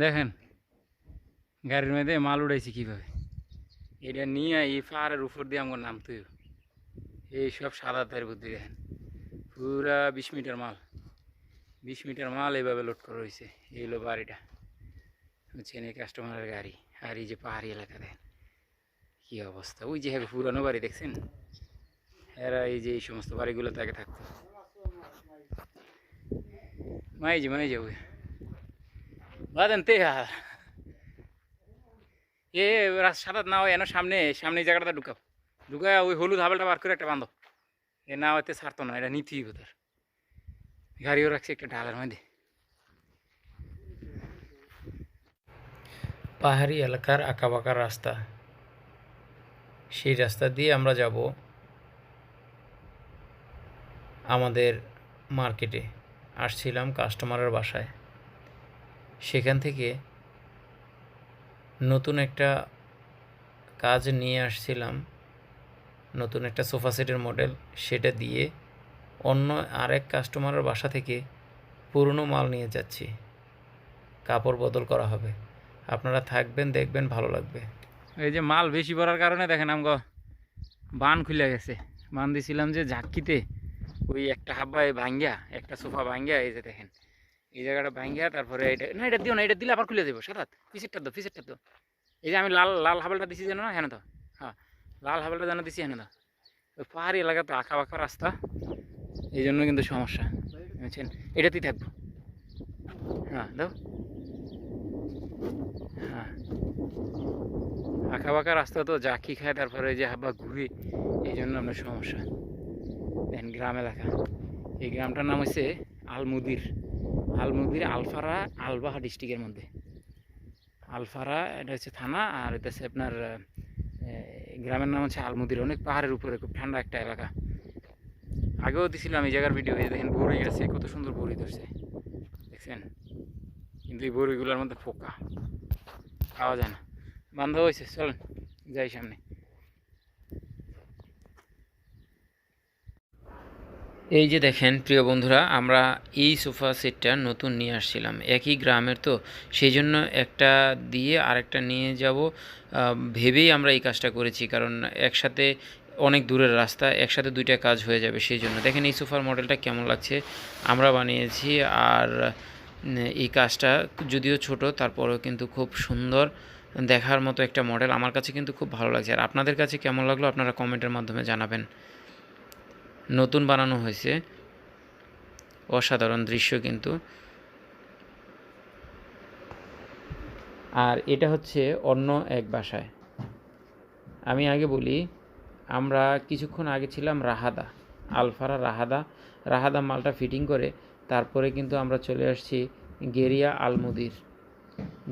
দেখেন, গাড়ির মধ্যে মাল উড়াইছি কীভাবে? এটা নিয়ে এই পাহাড়ের উপর দিয়ে আমার নামতে। এই সব সাদা তার বুদ্ধি দেখেন, পুরা বিশ মিটার মাল। বিশ মিটার মাল এইভাবে লোড করা হয়েছে এই হলো বাড়িটা। বুঝছেন, এই কাস্টমারের গাড়ি আর এই যে পাহাড়ি এলাকা দেখেন, কী অবস্থা। ওই যে হ্যাঁ পুরানো বাড়ি দেখছেন? এরা এই যে এই সমস্ত বাড়িগুলো তাকে থাকতো। মাই যে মাই যাবে বাদেন তে এ সাদা নাও এনো সামনে সামনে এই জায়গাটা ঢুকাও। ঢুকা ওই হলুদ হাবলটা বার করে একটা বাঁধো। এ নাও এতে ছাড়তো না, এটা হবে তোর। গাড়িও রাখছে একটা ঢালের মধ্যে। পাহাড়ি এলাকার আঁকাবাঁকা রাস্তা। সেই রাস্তা দিয়ে আমরা যাব আমাদের মার্কেটে। আসছিলাম কাস্টমারের বাসায়। সেখান থেকে নতুন একটা কাজ নিয়ে আসছিলাম। নতুন একটা সোফা সেটের মডেল। সেটা দিয়ে অন্য আরেক কাস্টমারের বাসা থেকে পুরনো মাল নিয়ে যাচ্ছি। কাপড় বদল করা হবে। আপনারা থাকবেন, দেখবেন, ভালো লাগবে। এই যে মাল বেশি পড়ার কারণে দেখেন আমগো বান খুলে গেছে। বান দিছিলাম যে ঝাঁকিতে ওই একটা হাব্বায় ভাঙ্গিয়া, একটা সোফা ভাঙ্গিয়া, এই যে দেখেন। এই জায়গাটা ভাঙ্গিয়া তারপরে এটা, না, এটা দিও না, এটা দিলে আবার খুলে দেবো। সারাত পিসেরটা তো পিসেরটা তো এই যে আমি লাল লাল হাবলটা দিছি জানো না হ্যাঁ তো? হ্যাঁ লাল হাবলটা জানো দিছি হ্যাঁ তো? ওই পাহাড়ি এলাকা তো, আঁকা বাঁকা রাস্তা। এই জন্য কিন্তু সমস্যা, বুঝছেন? এটাতেই থাকব। হ্যাঁ দাও। হ্যাঁ। আঁকা বাঁকা রাস্তা তো জাকি খায়, তারপরে যে হাবা ঘুরি, এই জন্য আপনার সমস্যা। দেখেন গ্রাম এলাকা। এই গ্রামটার নাম হচ্ছে আলমুদির। আলমুদির আলফারা, আলবাহা ডিস্ট্রিক্টের মধ্যে। আলফারা, এটা হচ্ছে থানা, আর এটা হচ্ছে আপনার গ্রামের নাম হচ্ছে আলমুদির অনেক পাহাড়ের উপরে, খুব ঠান্ডা একটা এলাকা। আগেও দিছিলাম এই জায়গার ভিডিও দেখেন বড়ি গেছে কত সুন্দর বড়ি ধরছে। দেখছেন? কিন্তু এই বড়িগুলোর মধ্যে পোকা। খাওয়া যায় না। বান্ধব হয়েছে, চলেন, যাই সামনে। এই যে দেখেন, প্রিয় বন্ধুরা, আমরা এই সোফা সেটটা নতুন নিয়ে আসছিলাম। একই গ্রামের তো সেই জন্য একটা দিয়ে আরেকটা নিয়ে যাব। ভেবেই আমরা এই কাজটা করেছি, কারণ একসাথে অনেক দূরের রাস্তা, একসাথে দুইটা কাজ হয়ে যাবে সেই জন্য দেখেন, এই সোফার মডেলটা কেমন লাগছে? আমরা বানিয়েছি, আর এই কাজটা যদিও ছোট, তারপরেও কিন্তু খুব সুন্দর দেখার মতো একটা মডেল। আমার কাছে কিন্তু খুব ভালো লাগছে। আর আপনাদের কাছে কেমন লাগল, আপনারা কমেন্টের মাধ্যমে জানাবেন। নতুন বানানো হয়েছে। অসাধারণ দৃশ্য কিন্তু। আর এটা হচ্ছে অন্য এক বাসায়। আমি আগে বলি, আমরা কিছুক্ষণ আগে ছিলাম রাহাদা, আলফারা রাহাদা। রাহাদা মালটা ফিটিং করে, তারপরে কিন্তু আমরা চলে আসছি গেরিয়া আলমুদির।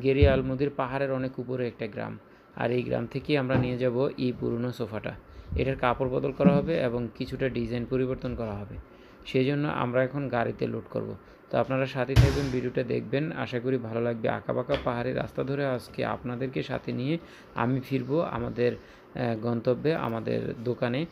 গেরিয়া আলমুদির পাহাড়ের অনেক উপরে একটা গ্রাম। আর এই গ্রাম থেকেই আমরা নিয়ে যাব এই পুরনো সোফাটা। এটার কাপড় বদল করা হবে এবং কিছুটা ডিজাইন পরিবর্তন করা হবে। সেই জন্য আমরা এখন গাড়িতে লোড করব। তো আপনারা সাথে থাকবেন, ভিডিওটা দেখবেন। আশা করি ভালো লাগবে। আঁকাবাঁকা পাহাড়ি রাস্তা ধরে আজকে আপনাদেরকে সাথে নিয়ে আমি ফিরবো আমাদের গন্তব্যে, আমাদের দোকানে।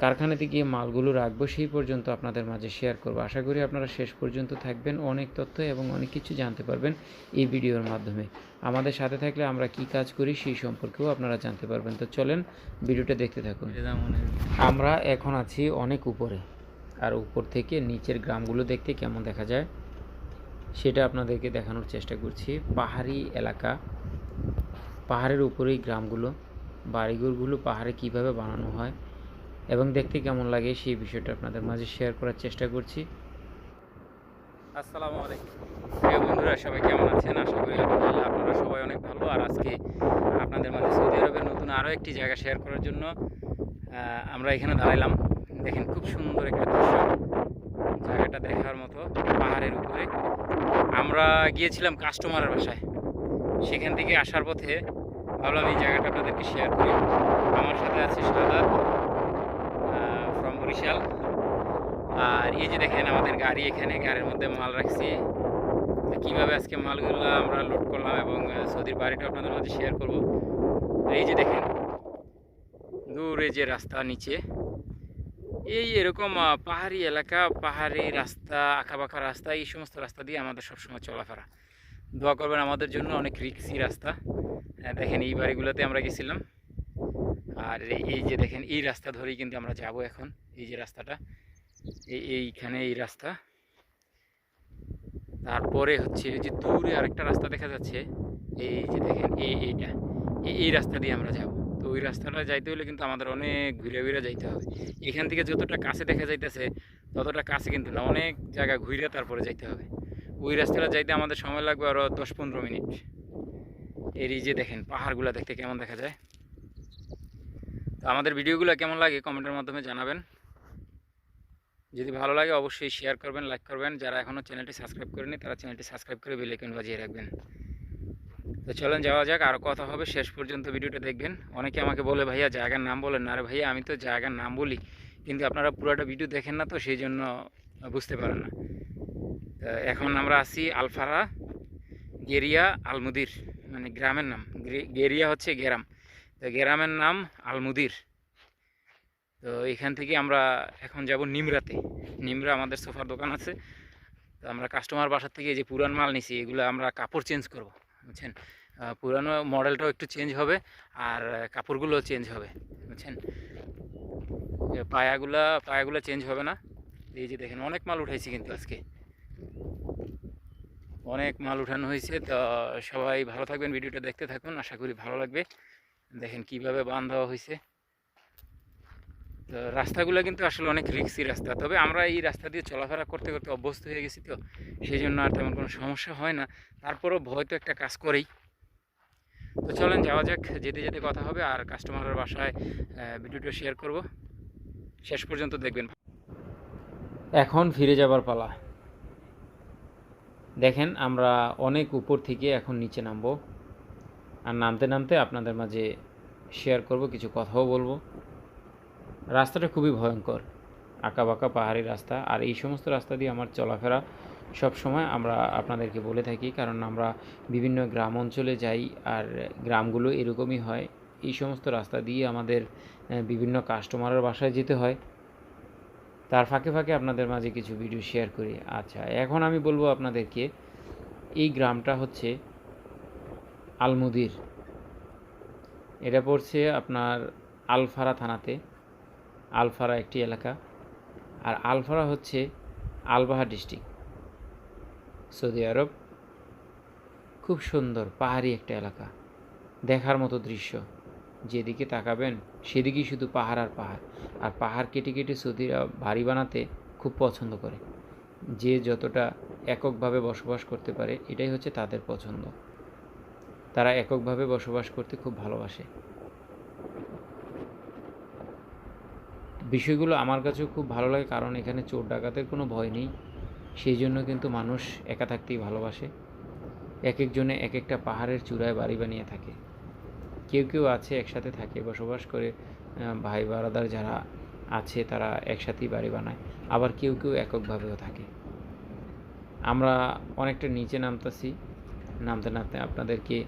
কারখানাতে গিয়ে মালগুলো রাখব, সেই পর্যন্ত আপনাদের মাঝে শেয়ার করব। আশা করি আপনারা শেষ পর্যন্ত থাকবেন। অনেক তথ্য এবং অনেক কিছু জানতে পারবেন এই ভিডিওর মাধ্যমে। আমাদের সাথে থাকলে আমরা কি কাজ করি সেই সম্পর্কেও আপনারা জানতে পারবেন। তো চলেন ভিডিওটা দেখতে থাকুন। আমরা এখন আছি অনেক উপরে। আর উপর থেকে নিচের গ্রামগুলো দেখতে কেমন দেখা যায়, সেটা আপনাদেরকে দেখানোর চেষ্টা করছি। পাহাড়ি এলাকা। পাহাড়ের উপরেই গ্রামগুলো। বাড়িঘরগুলো পাহাড়ে কীভাবে বানানো হয় এবং দেখতে কেমন লাগে সেই বিষয়টা আপনাদের মাঝে শেয়ার করার চেষ্টা করছি। আসসালামু আলাইকুম। প্রিয় বন্ধুরা, সবাই কেমন আছেন? আশা করি আলহামদুলিল্লাহ আপনারা সবাই অনেক ভালো। আর আজকে আপনাদের মাঝে সৌদি আরবের নতুন আরও একটি জায়গা শেয়ার করার জন্য আমরা এখানে দাঁড়াইলাম। দেখেন খুব সুন্দর একটা দৃশ্য। জায়গাটা দেখার মতো, পাহাড়ের উপরে। আমরা গিয়েছিলাম কাস্টমারের বাসায়। সেখান থেকে আসার পথে ভাবলাম এই জায়গাটা আপনাদেরকে শেয়ার করি। আমার সাথে আছে সাদাত বরিশাল আর এই যে দেখেন আমাদের গাড়ি এখানে, গাড়ির মধ্যে মাল রাখছি। কীভাবে আজকে মালগুলো আমরা লোড করলাম এবং সৌদির বাড়িটা আপনাদের মাঝে শেয়ার করব। এই যে দেখেন, দূরে যে রাস্তা নিচে, এই এরকম পাহাড়ি এলাকা, পাহাড়ি রাস্তা, আঁকাবাঁকা রাস্তা, এই সমস্ত রাস্তা দিয়ে আমাদের সবসময় চলাফেরা। দোয়া করবেন আমাদের জন্য, অনেক রিক্সি রাস্তা। দেখেন এই বাড়িগুলোতে আমরা গেছিলাম। আর এই- যে দেখেন, এই রাস্তা ধরেই কিন্তু আমরা যাব এখন, এই যে রাস্তাটা। এই এইখানে এই রাস্তা। তারপরে হচ্ছে যে দূরে আরেকটা রাস্তা দেখা যাচ্ছে, এই যে দেখেন এই এইটা। এই এই রাস্তা দিয়ে আমরা যাব। তো ওই রাস্তাটা যাইতে হলে কিন্তু আমাদের অনেক ঘুরে ঘুরে যাইতে হবে। এখান থেকে যতটা কাছে দেখা যাইতেছে, ততটা কাছে কিন্তু না, অনেক জায়গা ঘুরে তারপরে যাইতে হবে। ওই রাস্তাটা যাইতে আমাদের সময় লাগবে আরও দশ পনেরো মিনিট। এর এই যে দেখেন, পাহাড়গুলো দেখতে কেমন দেখা যায়? আমাদের ভিডিওগুলো কেমন লাগে কমেন্টের মাধ্যমে জানাবেন। যদি ভালো লাগে অবশ্যই শেয়ার করবেন লাইক করবেন। যারা এখনও চ্যানেলটি সাবস্ক্রাইব করেনি তারা চ্যানেলটি সাবস্ক্রাইব করে বেল আইকন বাজিয়ে রাখবেন। তো চলেন যাওয়া যাক, আর কথা হবে। শেষ পর্যন্ত ভিডিওটা দেখবেন। অনেকে আমাকে বলে, ভাইয়া, জায়গার নাম বলেন না। আরে ভাইয়া, আমি তো জায়গার নাম বলি, কিন্তু আপনারা পুরোটা ভিডিও দেখেন না তো, সেই জন্য বুঝতে পারেন না। এখন আমরা আছি আলফারা গেরিয়া আলমুদির মানে গ্রামের নাম। গ্রে- গেরিয়া হচ্ছে গেরাম। তো গ্রামের নাম আলমুদির। তো এখান থেকে আমরা এখন যাব নিমরাতে। নিমরা আমাদের সোফার দোকান আছে। তো আমরা কাস্টমার বাসার থেকে যে পুরান মাল নিছি, এগুলো আমরা কাপড় চেঞ্জ করব, বুঝছেন? পুরানো মডেলটাও একটু চেঞ্জ হবে আর কাপড়গুলো চেঞ্জ হবে, বুঝছেন? পায়াগুলা, পায়াগুলো চেঞ্জ হবে না। এই যে দেখেন, অনেক মাল উঠাইছি কিন্তু আজকে। অনেক মাল উঠানো হয়েছে। তো সবাই ভালো থাকবেন, ভিডিওটা দেখতে থাকুন। আশা করি ভালো লাগবে। দেখেন কীভাবে বান দেওয়া হয়েছে। তো রাস্তাগুলো কিন্তু আসলে অনেক রিক্সি রাস্তা। তবে আমরা এই রাস্তা দিয়ে চলাফেরা করতে করতে অভ্যস্ত হয়ে গেছি তো সেই জন্য আর তেমন কোনো সমস্যা হয় না। তারপরেও ভয় তো একটা কাজ করেই। তো চলেন যাওয়া যাক, যেতে যেতে কথা হবে আর কাস্টমারের বাসায় ভিডিওটা শেয়ার করব। শেষ পর্যন্ত দেখবেন। এখন ফিরে যাবার পালা। দেখেন আমরা অনেক উপর থেকে এখন নিচে নামবো। আর নামতে নামতে আপনাদের মাঝে শেয়ার করব, কিছু কথাও বলব। রাস্তাটা খুবই ভয়ঙ্কর বাঁকা পাহাড়ি রাস্তা। আর এই সমস্ত রাস্তা দিয়ে আমার চলাফেরা সব সময় আমরা আপনাদেরকে বলে থাকি, কারণ আমরা বিভিন্ন গ্রাম অঞ্চলে যাই আর গ্রামগুলো এরকমই হয়। এই সমস্ত রাস্তা দিয়ে আমাদের বিভিন্ন কাস্টমারের বাসায় যেতে হয়। তার ফাঁকে ফাঁকে আপনাদের মাঝে কিছু ভিডিও শেয়ার করি। আচ্ছা এখন আমি বলব আপনাদেরকে, এই গ্রামটা হচ্ছে আলমুদির। এটা পড়ছে আপনার আলফারা থানাতে। আলফারা একটি এলাকা। আর আলফারা হচ্ছে আলবাহা ডিস্ট্রিক্ট, সৌদি আরব। খুব সুন্দর, পাহাড়ি একটা এলাকা। দেখার মতো দৃশ্য। যেদিকে তাকাবেন, সেদিকেই শুধু পাহাড় আর পাহাড়। আর পাহাড় কেটে কেটে সৌদিরা বাড়ি বানাতে খুব পছন্দ করে। যে যতটা এককভাবে বসবাস করতে পারে, এটাই হচ্ছে তাদের পছন্দ। তারা এককভাবে বসবাস করতে খুব ভালোবাসে। বিষয়গুলো আমার কাছেও খুব ভালো লাগে, কারণ এখানে চোর ডাকাতের কোনো ভয় নেই। সেই জন্য কিন্তু মানুষ একা থাকতেই ভালোবাসে। এক একজনে এক একটা পাহাড়ের চূড়ায় বাড়ি বানিয়ে থাকে। কেউ কেউ আছে, একসাথে থাকে, বসবাস করে। ভাই বারাদার যারা আছে, তারা একসাথেই বাড়ি বানায়। আবার কেউ কেউ এককভাবেও থাকে। আমরা অনেকটা নিচে নামতাছি। নামতে নামতে আপনাদেরকে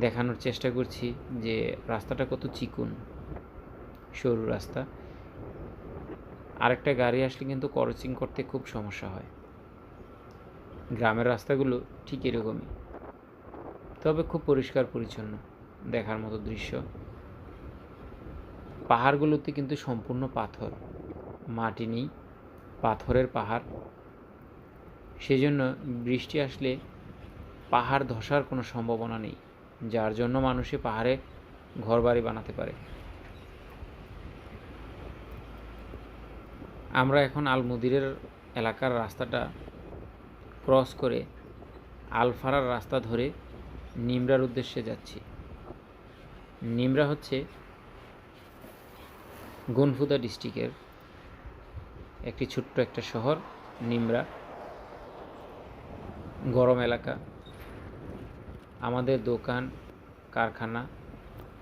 দেখানোর চেষ্টা করছি যে রাস্তাটা কত চিকুন, সরু রাস্তা। আরেকটা গাড়ি আসলে কিন্তু ক্রসিং করতে খুব সমস্যা হয়। গ্রামের রাস্তাগুলো ঠিক এরকমই। তবে খুব পরিষ্কার পরিচ্ছন্ন দেখার মতো দৃশ্য। পাহাড়গুলোতে কিন্তু সম্পূর্ণ পাথর। মাটি নেই, পাথরের পাহাড়। সেজন্য বৃষ্টি আসলে পাহাড় ধসার কোনো সম্ভাবনা নেই। যার জন্য মানুষে পাহাড়ে ঘরবাড়ি বানাতে পারে। আমরা এখন আলমুদিরের এলাকার রাস্তাটা ক্রস করে আলফারার রাস্তা ধরে নিমরার উদ্দেশ্যে যাচ্ছি। নিমরা হচ্ছে গনফুদা ডিস্ট্রিক্টের একটি ছোট্ট একটা শহর, নিমরা। গরম এলাকা। আমাদের দোকান, কারখানা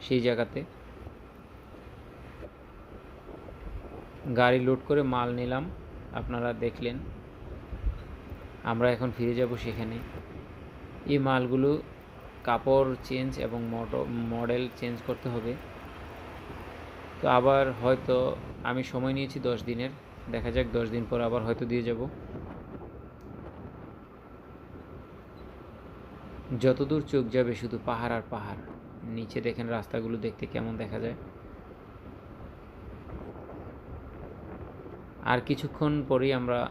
সেই জায়গাতে। গাড়ি লোড করে মাল নিলাম, আপনারা দেখলেন। আমরা এখন ফিরে যাব সেখানে। এই মালগুলো কাপড় চেঞ্জ এবং মডেল চেঞ্জ করতে হবে। তো আবার হয়তো আমি সময় নিয়েছি দশ দিনের। দেখা যাক দশ দিন পর আবার হয়তো দিয়ে যাব। যতদূর চোখ যাবে শুধু পাহাড় আর পাহাড়। নিচে দেখেন রাস্তাগুলো দেখতে কেমন দেখা যায়। আর কিছুক্ষণ পরেই আমরা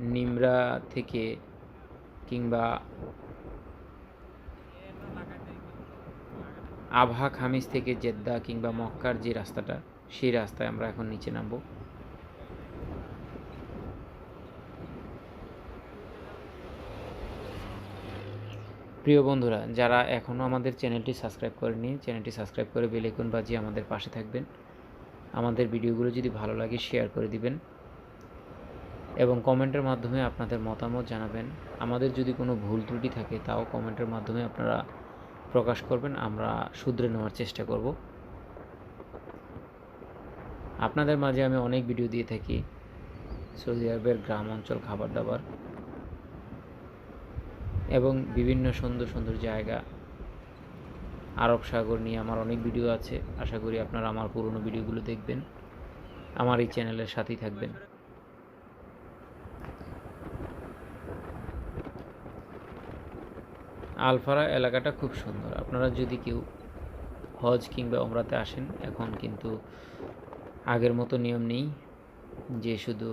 নিমরা থেকে কিংবা আবহা খামিজ থেকে জেদ্দা কিংবা মক্কার যে রাস্তাটা, সেই রাস্তায় আমরা এখন নিচে নামবো। প্রিয় বন্ধুরা, যারা এখনও আমাদের চ্যানেলটি সাবস্ক্রাইব করেনি চ্যানেলটি সাবস্ক্রাইব করে বেল আইকন বাজিয়ে আমাদের পাশে থাকবেন। আমাদের ভিডিওগুলো যদি ভালো লাগে, শেয়ার করে দিবেন এবং কমেন্টের মাধ্যমে আপনাদের মতামত জানাবেন। আমাদের যদি কোনো ভুল ত্রুটি থাকে, তাও কমেন্টের মাধ্যমে আপনারা প্রকাশ করবেন, আমরা শুধরে নেওয়ার চেষ্টা করব। আপনাদের মাঝে আমি অনেক ভিডিও দিয়ে থাকি। সৌদি আরবের গ্রাম অঞ্চল খাবার দাবার। এবং বিভিন্ন সুন্দর সুন্দর জায়গা। আরব সাগর নিয়ে আমার অনেক ভিডিও আছে। আশা করি আপনারা আমার পুরনো ভিডিওগুলো দেখবেন। আমার এই চ্যানেলের সাথেই থাকবেন। আলফারা এলাকাটা খুব সুন্দর। আপনারা যদি কেউ হজ কিংবা ওমরাতে আসেন, এখন কিন্তু আগের মতো নিয়ম নেই যে শুধু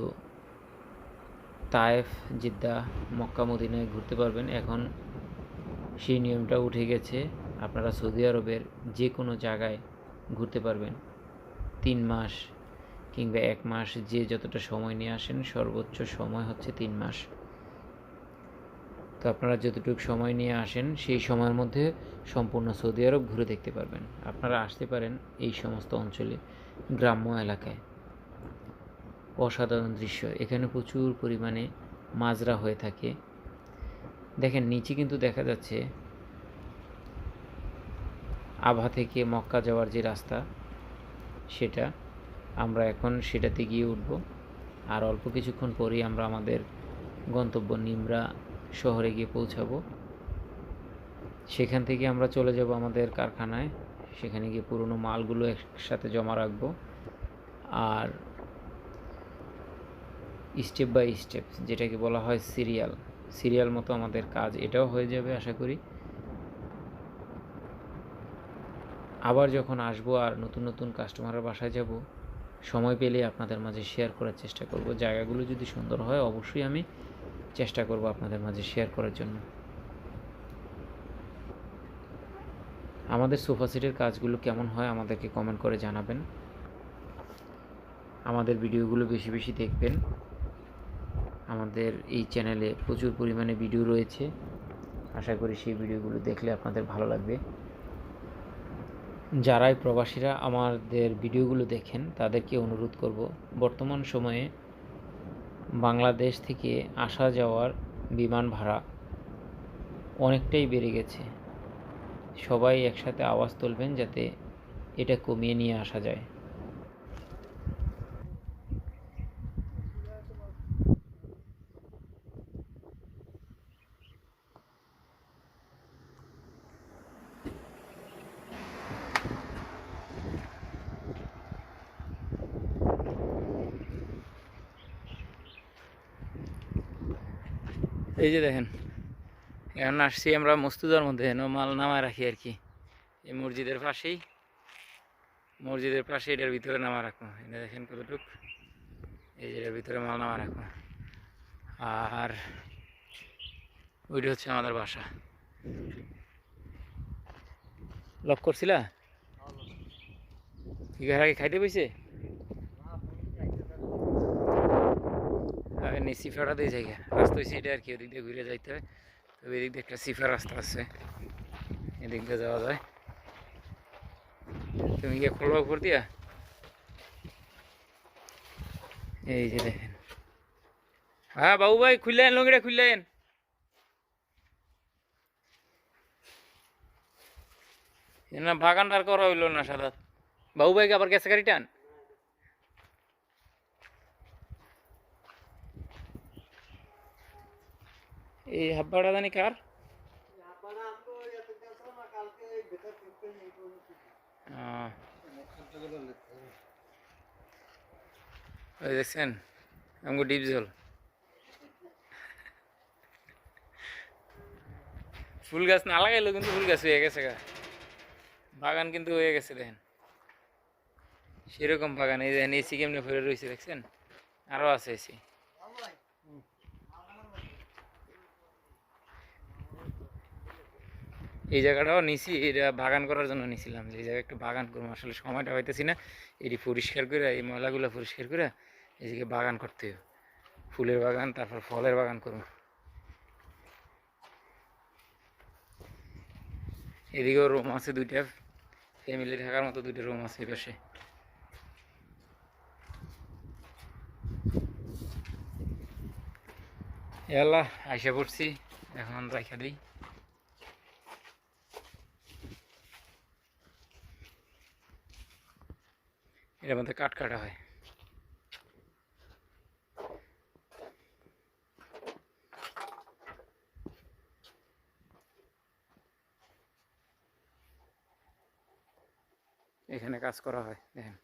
তায়েফ, জিদ্দা, মক্কা, মদিনায় ঘুরতে পারবেন। এখন সেই নিয়মটা উঠে গেছে। আপনারা সৌদি আরবের যে কোনো জায়গায় ঘুরতে পারবেন। তিন মাস কিংবা এক মাস যে যতটা সময় নিয়ে আসেন, সর্বোচ্চ সময় হচ্ছে তিন মাস। তো আপনারা যতটুকু সময় নিয়ে আসেন, সেই সময়ের মধ্যে সম্পূর্ণ সৌদি আরব ঘুরে দেখতে পারবেন। আপনারা আসতে পারেন এই সমস্ত অঞ্চলে, গ্রাম্য এলাকায়। অসাধারণ দৃশ্য। এখানে প্রচুর পরিমাণে মাজরা হয়ে থাকে। দেখেন, নিচে কিন্তু দেখা যাচ্ছে আভা থেকে মক্কা যাওয়ার যে রাস্তা, সেটা আমরা এখন সেটাতে গিয়ে উঠব। আর অল্প কিছুক্ষণ পরেই আমরা আমাদের গন্তব্য নিমরা শহরে গিয়ে পৌঁছাবো। সেখান থেকে আমরা চলে যাব আমাদের কারখানায়। সেখানে গিয়ে পুরনো মালগুলো একসাথে জমা রাখব। আর স্টেপ বাই স্টেপ, যেটাকে বলা হয় সিরিয়াল। সিরিয়াল মতো আমাদের কাজ, এটাও হয়ে যাবে আশা করি। আবার যখন আসব আর নতুন নতুন কাস্টমারের বাসায় যাব, সময় পেলে আপনাদের মাঝে শেয়ার করার চেষ্টা করব। জায়গাগুলো যদি সুন্দর হয়, অবশ্যই আমি চেষ্টা করব আপনাদের মাঝে শেয়ার করার জন্য। আমাদের সোফা সেটের কাজগুলো কেমন হয়, আমাদেরকে কমেন্ট করে জানাবেন। আমাদের ভিডিওগুলো বেশি বেশি দেখবেন। আমাদের এই চ্যানেলে প্রচুর পরিমাণে ভিডিও রয়েছে। আশা করি সেই ভিডিওগুলো দেখলে আপনাদের ভালো লাগবে। যারাই প্রবাসীরা আমাদের ভিডিওগুলো দেখেন, তাদেরকে অনুরোধ করব, বর্তমান সময়ে বাংলাদেশ থেকে আসা যাওয়ার বিমান ভাড়া অনেকটাই বেড়ে গেছে। সবাই একসাথে আওয়াজ তুলবেন যাতে এটা কমিয়ে নিয়ে আসা যায়। এই যে দেখেন এখন আসছি আমরা মস্তুদার মধ্যে মাল নামায় রাখি আর কি। এই মসজিদের পাশেই মসজিদের পাশে এটার ভিতরে নামা রাখব। এটা দেখেন কতটুক এই যে এটার ভিতরে মাল নামা রাখব। আর ওইটা হচ্ছে আমাদের বাসা। লক করছিলা? কি ঘর আগে খাইতে বইছে আগে সিফাটা দিয়ে জায়গা রাস্তা হয়েছে আর কি, ওদিক দিয়ে ঘুরে যাইতে হয়। তবে এদিক দিয়ে একটা সিফার রাস্তা আছে। এদিক দিয়ে যাওয়া যায়। তুমি গিয়ে খোলবা উপর দিয়া? এই যে দেখেন। হ্যাঁ বাবু ভাই, খুললেন, লঙ্গিটা খুললেন। না বাগানটার করা হইল না সাদা বাবু ভাইকে আবার গেছে গাড়ি টান? এই হাব্বাটা জানি কার ওই দেখছেন আমাকে ডিপ জল ফুল গাছ না লাগাইলেও কিন্তু ফুল গাছ হয়ে গেছে গা বাগান কিন্তু হয়ে গেছে দেখেন সেরকম বাগান এই দেখেন এসি কেমনি ভরে রয়েছে দেখছেন আরও আছে এসি এই জায়গাটাও নিছি, এটা বাগান করার জন্য নিছিলাম যে এই জায়গায় একটু বাগান করব। আসলে সময়টা হইতেছি না, এটি পরিষ্কার করে, এই ময়লাগুলো পরিষ্কার করে জায়গায় বাগান করতে হবে। ফুলের বাগান, তারপর ফলের বাগান করব। এদিকেও রুম আছে দুইটা ফ্যামিলি থাকার মতো দুইটা রুম আছে পাশে। এলা আইসা পড়ছি, এখন রাখা দিই। এর মধ্যে কাঠ কাটা হয়। এখানে কাজ করা হয় দেখেন।